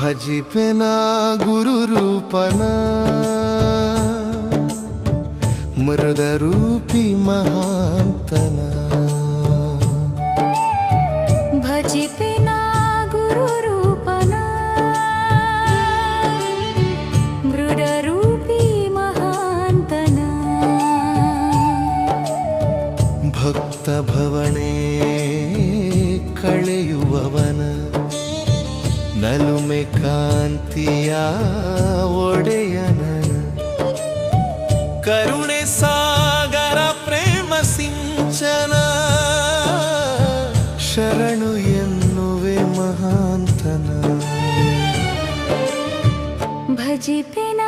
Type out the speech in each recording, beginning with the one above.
भजिपेना गुरुरूपना मृदरूपी महापना ಭವಣೆ ಕಳೆಯುವವನ ನಲುಮೆ ಕಾಂತಿಯ ಒಡೆಯನ ಕರುಣೆ ಸಾಗರ ಪ್ರೇಮ ಸಿಂಚನ ಶರಣು ಎನ್ನುವೆ ಮಹಾಂತನ ಭಜಿಪಿನ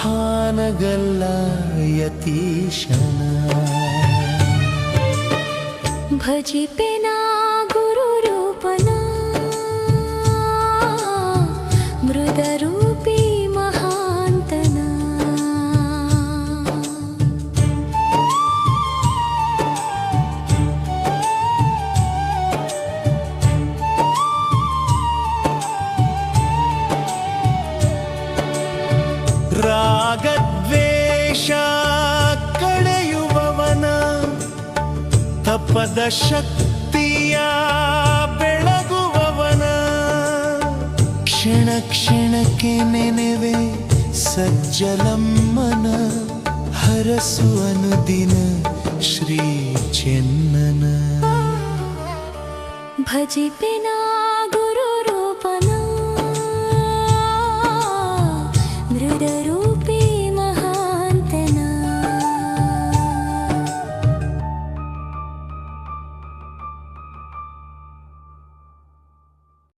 ಹಾನಗಲ್ಲ ಯತೀಶನ ಭಜಿಪೆ ಪದ ಶಕ್ತಿಯ ಬೆಳಗುವವನ. ಕ್ಷಣ ಕ್ಷಣಕ್ಕೆ ನೆನೆವೆ ಸಜ್ಜಲಮ್ಮನ. ಹರಸುವನು ದಿನ ಶ್ರೀ ಚೆನ್ನನ. ಭಜಿಪಿನ